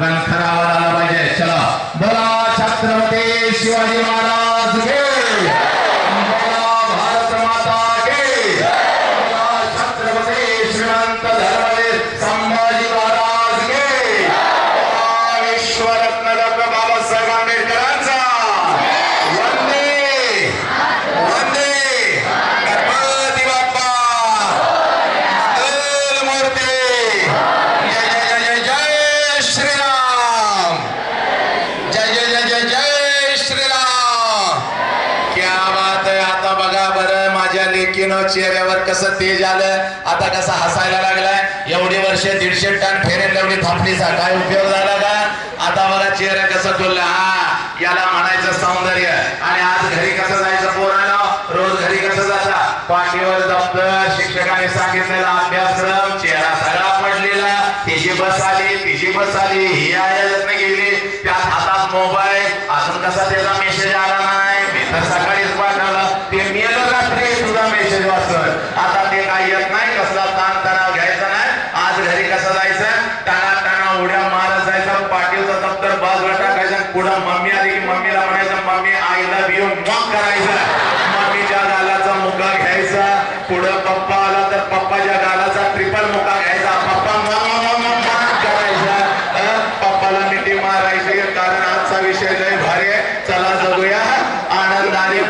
Bangsa बात आहे. आता बघा बरं माझ्या लेकीनं चेहऱ्यावर कसं तेज आलं. आता कसं हसायला लागलाय. एवढी वर्ष दीडशे टन फेरेन एवढी थापलीचा काय उपयोग झाला का? आता मला चेहरा कसं खुलला? हा याला म्हणायचं सौंदर्य. आणि आज घरी कसं जायचं पोराला रोज घरी कसं जाता? पाठीवर दप्तर शिक्षकाने सांगितलेला अभ्यासक्रम चेहरा सगळा पडलेला. तिची बस आली तिची बस आली ही आयात गेली. त्यात हातात मोबाईल. अजून कसा त्याचा मेसेज आला नाही? तर सकाळीच पाठवलं ते मेल रात्री तुझा मेसेज वाचत आता ते काय येत नाही कसला ताण तणाव घ्यायचा नाही. आज घरी कसं जायचं? टाणा टाणा उड्या मारत जायचं पाठीवचं दप्तर बाजूला टाकायचं पुढं मम्मी आली की मम्मीला म्हणायचं मम्मी आय लव्ह यू मग करायचं. मम्मीच्या गालाचा मुका घ्यायचा. पुढं पप्पा आला तर पप्पाच्या गालाचा ट्रिपल मुका घ्यायचा. पप्पा मग मग करायचा. अं, पप्पाला मिठी मारायची कारण आजचा विषय लय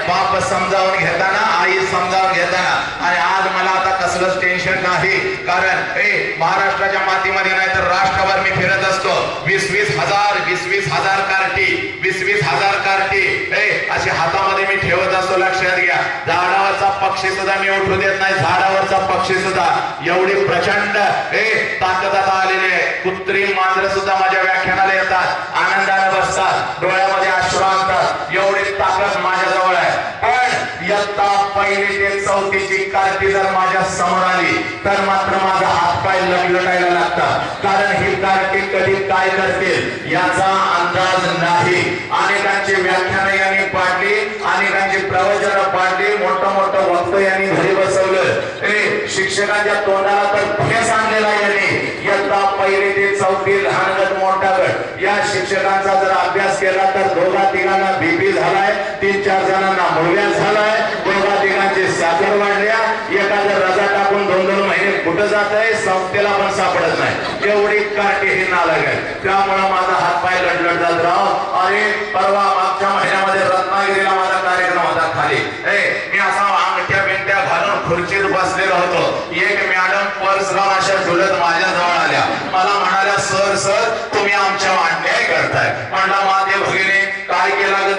बाप समजावून घेताना आई समजावून घेताना. आणि आज मला आता कसलंच टेन्शन नाही. कारण ए महाराष्ट्राच्या मातीमध्ये नाही तर राष्ट्रभर मी फिरत असतो. वीस वीस हजार वीस वीस हजार कार्टी वीस वीस हजार कार्टी. ए अशी हातामध्ये मी ठेवत असतो लक्षात घ्या. झाडावरचा पक्षी सुद्धा मी उठू देत नाही झाडावरचा पक्षी सुद्धा. एवढी प्रचंड ए ताकद आता आलेली आहे. कृत्रिम मांजर सुद्धा माझ्या व्याख्यानाला येतात. आनंदाने बसतात. डोळ्यामध्ये अश्रू आणतात. एवढी ताकद माझ्याजवळ जवळ आहे पण इयत्ता पहिली ते चौथीची कार्टी जर माझ्यासमोर आली तर मात्र माझा हातपाय लटलटायला लागतात. कारण ही कार्टी कधी काय करतील याचा अंदाज नाही. अनेकांची व्याख्यानं यांनी पाडली अनेकांची प्रवचन पाडली मोठं मोठं वक्त यांनी घरी बसवलं. ए शिक्षकांच्या तोंडाला तर फेस आणलेला यांनी. यत्ता पहिली ते चौथी लहान गट मोठा गट. या शिक्षकांचा जर अभ्यास केला तर दोघा तिघांना बीपी झालाय. तीन चार जणांना मुळव्या झालाय. दोघा तिघांची साखर वाढल्या. एखादं रजा टाकून दोन दोन महिने कुठं जात आहे? संस्थेला पण सापडत नाही. एवढी कार्टी ही नालग आहे. त्यामुळे माझा हातपाय लटलट जात राव. आणि परवा मागच्या महिन्यामध्ये रत्नागिरीला माझा कार्यक्रम होता खाली. ए मी असा अंगठ्या बिंट्या घालून खुर्चीत बसलेलो होतो. एक मॅडम पर्स लावून अशा झुलत माझ्या जवळ आल्या. मला म्हणाल्या सर सर तुम्ही आमच्या अन्याय करताय. म्हणला माझ्या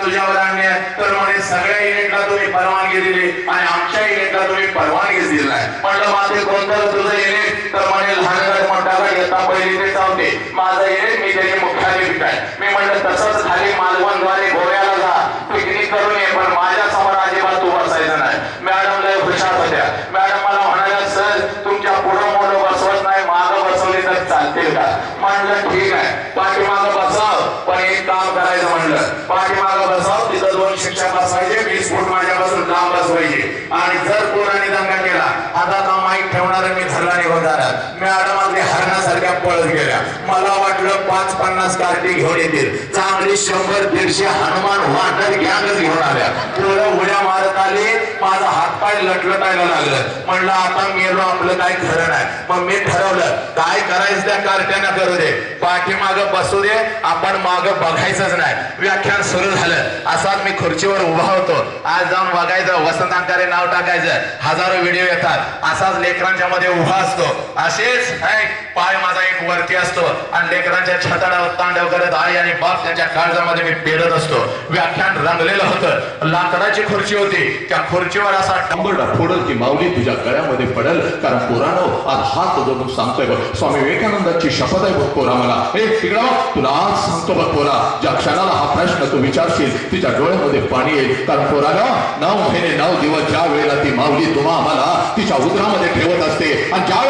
केला ग आहे तर म्हणे सगळ्या इव्हेंटला तुम्ही परवानगी दिली आणि आमच्या इव्हेंटला तुम्ही परवानगी दिली. नाही म्हणलं माझे कोणतं तुझं युनिट तर म्हणे लहान गट मोठा गट येता पहिली ते चावते माझं युनिट मी त्याचे मुख्याधिक आहे. मी म्हटलं तसंच खाली मालवणद्वारे गोव्याला जा. पिकनिक करून ये पण माझ्यासमोर अजिबात तू बसायचं नाही. मॅडम लय हुशार होत्या. मॅडम मला म्हणाल्या सर तुमच्या पुढं मोठं बसवत नाही मागं बसवले तर चालतील का? म्हटलं ठीक आहे. पाठीमागं बसाव पण एक काम करायचं म्हणलं पाठीमागं बसाव तिथं दोन शिक्षक बसवायचे वीस फूट माझ्यापासून लांब बसवायचे. आणि जर पोरांनी दंगा केला आता माईक ठेवणार मी धरला निघणार मॅडम आपल्या हरणासारख्या पळत गेल्या. मला वाटलं पाच पन्नास कार्टी घेऊन येतील. चांगली शंभर दीडशे हनुमान वाटत गॅंगच घेऊन आल्या. पोरं उड्या मारत आली माझा हातपाय लटलटायला लागलं. म्हणलं आता मेलो आपलं काय खरं नाही. मग मी ठरवलं काय करायचं त्या कार्ट्यानं करू दे. पाठीमाग बसू दे आपण माग बघायचंच नाही. व्याख्यान सुरू झालं. असाच मी खुर्चीवर उभा होतो. आज जाऊन बघायचं वसंत अंकारे नाव टाकायचं. हजारो व्हिडिओ येतात. असाच लेकरांच्या मध्ये उभा असतो. असेच पाय माझा एक वरती असतो. आणि लेकर लेकरांच्या छताडावर तांडव करत आई आणि बाप त्यांच्या काळजामध्ये मी पेरत असतो. व्याख्यान रंगलेलं होतं. लाकडाची खुर्ची होती. त्या खुर्चीवर असा कंबरडा फोडल की माऊली तुझ्या गळ्यामध्ये पडल. कारण पोरानो आज हात जोडून सांगतोय बघ. स्वामी विवेकानंदाची शपथ आहे बघ पोरा मला. हे तिकडं तुला आज सांगतो बघ पोरा. ज्या क्षणाला हा प्रश्न तू विचारशील तिच्या डोळ्यामध्ये पाणी येईल. कारण पोरानं नऊ महिने नऊ दिवस ज्या वेळेला ती माऊली तुम्हा आम्हाला तिच्या उदरामध्ये ठेवत असते आणि ज्या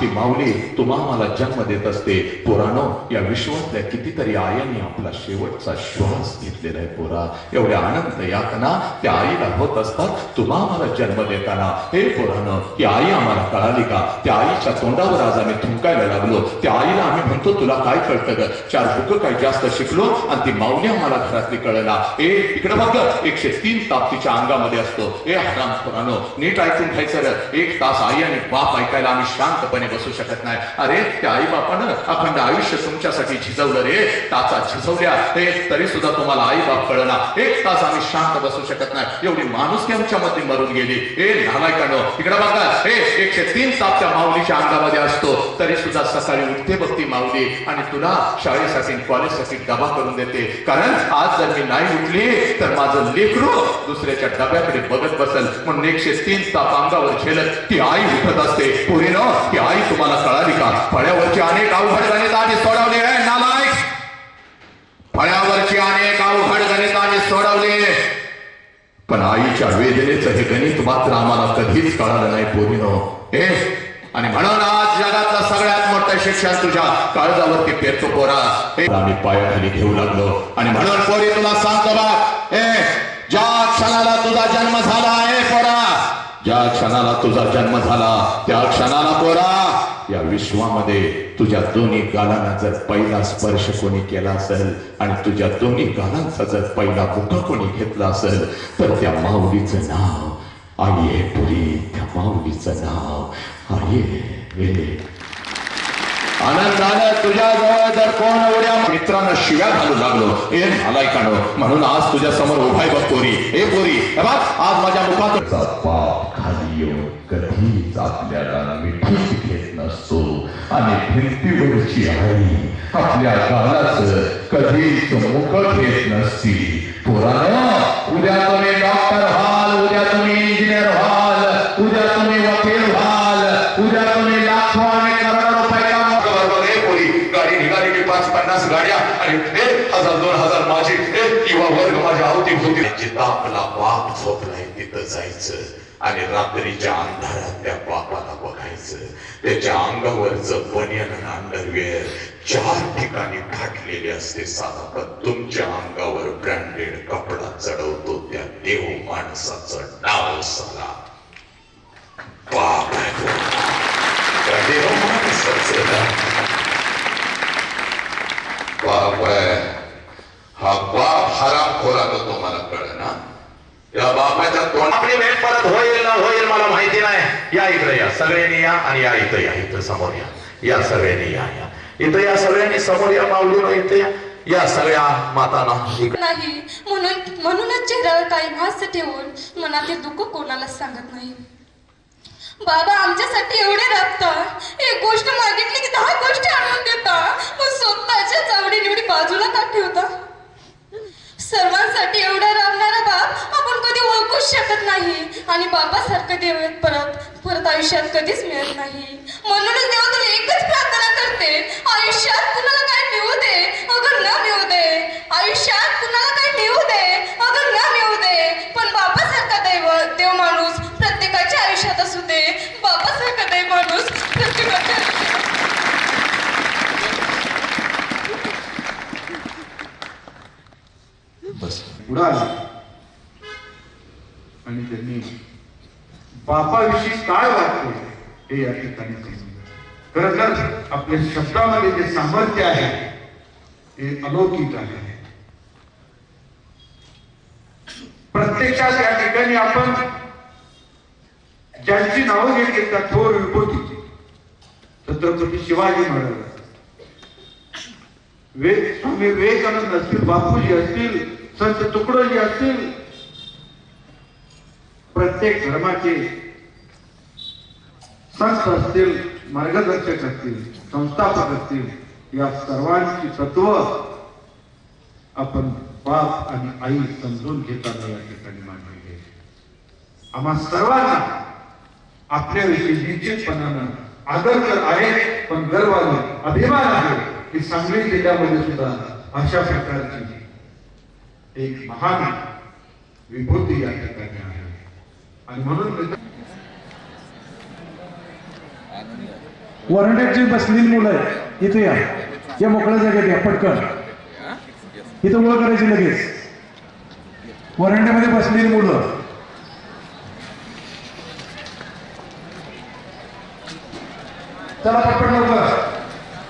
ती माऊली तुम्हा आम्हाला जन्म देत असते. पोरानो या विश्वातल्या कितीतरी आयांनी आपला शेवटचा श्वास घेतलेला आहे पोरा. एवढ्या आनंद यातना त्या आईला होत असतात. तुम्हा आम्हाला जन्म देताना हे पोरानं ही आई आम्हाला कळाली का? त्या आईच्या तोंडावर आज आम्ही थुंकायला लागलो. त्या आईला आम्ही म्हणतो तुला काय कळतं ग? चार बुक काय जास्त शिकलो आणि ती माऊली आम्हाला घरातली कळला ए इकडे बघ एकशे तीन ताप तिच्या अंगामध्ये असतो. ए हराम पोरानो नीट ऐकून घ्यायचं एक तास आई आणि बाप ऐकायला आम्ही शांतपणे बसू शकत नाही. अरे त्या आई बापानं अखंड आयुष्य तुमच्यासाठी झिजवलं रे. ताचा झिजवल्या हे तरी सुद्धा तुम्हाला आई बाप कळला एक तास आम्ही शांत बसू शकत नाही. एवढी माणुसकी आमच्यामध्ये मरून गेली. ए नालायकांनो इकडे बघा. हे एकशे तीन ताप त्या माऊलीच्या अंगामध्ये असतो. तरी सुद्धा सकाळी उठते बघ ती माऊली आणि तुला शाळेसाठी कॉलेजसाठी डबा करून देते. कारण आज जर मी नाही उठली तर माझं लेकरू दुसऱ्याच्या डब्याकडे बघत बसल. म्हणून एकशे तीन ताप अंगावर झेलत ती आई उठत असते. पोरीनं ती आई तुम्हाला कळाली का फळ्यावरची अनेक अवघड गणिताने सोडवली आहे. नालायक फळ्यावरची अनेक अवघड गणिताने सोडवली पण आईच्या वेदनेचं हे गणित मात्र आम्हाला कधीच कळालं नाही पोरीनो. हे आणि म्हणून आज जगातलं सगळ्यात मोठं शिक्षण तुझ्या काळजावरती पेरतो पोरा. हे आम्ही पायाखाली घेऊ लागलो. आणि म्हणून पोरी तुला सांगतो बा ए ज्या क्षणाला तुझा जन्म झाला आहे पोरा. ज्या क्षणाला तुझा जन्म झाला त्या क्षणाला पोरा. या विश्वामध्ये तुझ्या दोन्ही गालांना जर पहिला स्पर्श कोणी केला असेल आणि तुझ्या दोन्ही गालांचा जर पहिला मुख कोणी घेतला असेल तर त्या माऊलीचं नाव आई आहे पुरी त्या माऊलीचं नाव आई आहे आनंदानं तुझ्याजवळ जर कोण उड्या मित्रानं शिव्या घालू लागलो. ए नालायकानो म्हणून आज तुझ्या समोर उभाय बघ पोरी. ए पोरी हे आज माझ्या मुखात पाप खाली येऊन हो, कधीच आपल्याला मिठीच घेत नसतो. आणि भिंतीवरची आई आपल्या गालाच कधीच मुख घेत नसती. पोरानं उद्या तुम्ही डॉक्टर व्हाल उद्या तुम्ही इंजिनियर व्हाल उद्या तुम्ही वकील व्हाल उद्या तुम्ही लाखो आणि करोडो रुपये कमाल. बरोबर आहे पोरी गाडी निघाली की पाच पन्नास गाड्या आणि हे हजार दोन हजार माझे हे किंवा वर्ग माझ्या अवती होती. जिथं आपला बाप झोपलाय तिथं जायचं आणि रात्रीच्या अंधारात त्या बापाला बघायचं. त्याच्या अंगावरचं बनियन अंडरवेअर चार ठिकाणी फाटलेले असते साधा पण तुमच्या अंगावर ब्रँडेड कपडा चढवतो त्या देव माणसाचं नाव साला बाप देव माणसाचं नाव बाप आहे हा बाप दाखवला खोराचा तुम्हाला कळ ना? या बापाच्या तोंड आपली भेट परत होईल ना होईल मला माहिती नाही. या इकडे या. सगळ्यांनी या आणि या इथं या. इथं समोर या. या सगळ्यांनी या या. इथं या सगळ्यांनी समोर या माऊलीनो इथं या. या सगळ्या मातांना नाही. म्हणून म्हणूनच चेहऱ्यावर काही भास ठेवून मनातील दुःख कोणाला सांगत नाही. बाबा आमच्यासाठी एवढे राबता एक गोष्ट मागितली की दहा गोष्टी आणून देता. मग स्वतःच्याच आवडी निवडी बाजूला का ठेवता? सर्वांसाठी एवढा राबणारा बाप आपण कधी ओळखूच शकत नाही. आणि बापासारखं देव परत परत आयुष्यात कधीच मिळत नाही. म्हणूनच देवा तुला एकच प्रार्थना करते. आयुष्यात कुणाला काय मिळू दे अगर न मिळू दे. आयुष्यात कुणाला काय मिळू दे अगर न मिळू दे. पण बापासारखा दैव देव माणूस प्रत्येकाच्या आयुष्यात असू दे. बापासारखा दैव माणूस प्रत्येकाच्या आयुष्यात बस उडाला आणि त्यांनी बापाविषयी काय वाटते हे या ठिकाणी सांगितलं. खरं तर आपल्या शब्दामध्ये जे सामर्थ्य आहे हे अलौकिक आहे. प्रत्यक्षात या ठिकाणी आपण ज्यांची नावं घेतली त्या थोर विभूतीची छत्रपती शिवाजी महाराज. स्वामी विवेकानंद असतील बापूजी असतील संत तुकडोजी असतील प्रत्येक धर्माचे संत असतील मार्गदर्शक असतील संस्थापक असतील या सर्वांची तत्व आपण बाप आणि आई समजून घेताना या ठिकाणी मांडलेली आहे. आम्हा सर्वांना आपल्याविषयी निश्चितपणानं आदर तर आहे पण गर्व आहे अभिमान आहे की सांगली जिल्ह्यामध्ये सुद्धा अशा प्रकारची एक महान विभूती या ठिकाणी आहे. आणि म्हणून मित्र- वरंड्यात बसलेली मुलं इथे या. या मोकळ्या जागेत या पटकन. इथं ओळख करायची लगेच. वरांड्यामध्ये बसलेली मुलं. चला पटकन लवकर.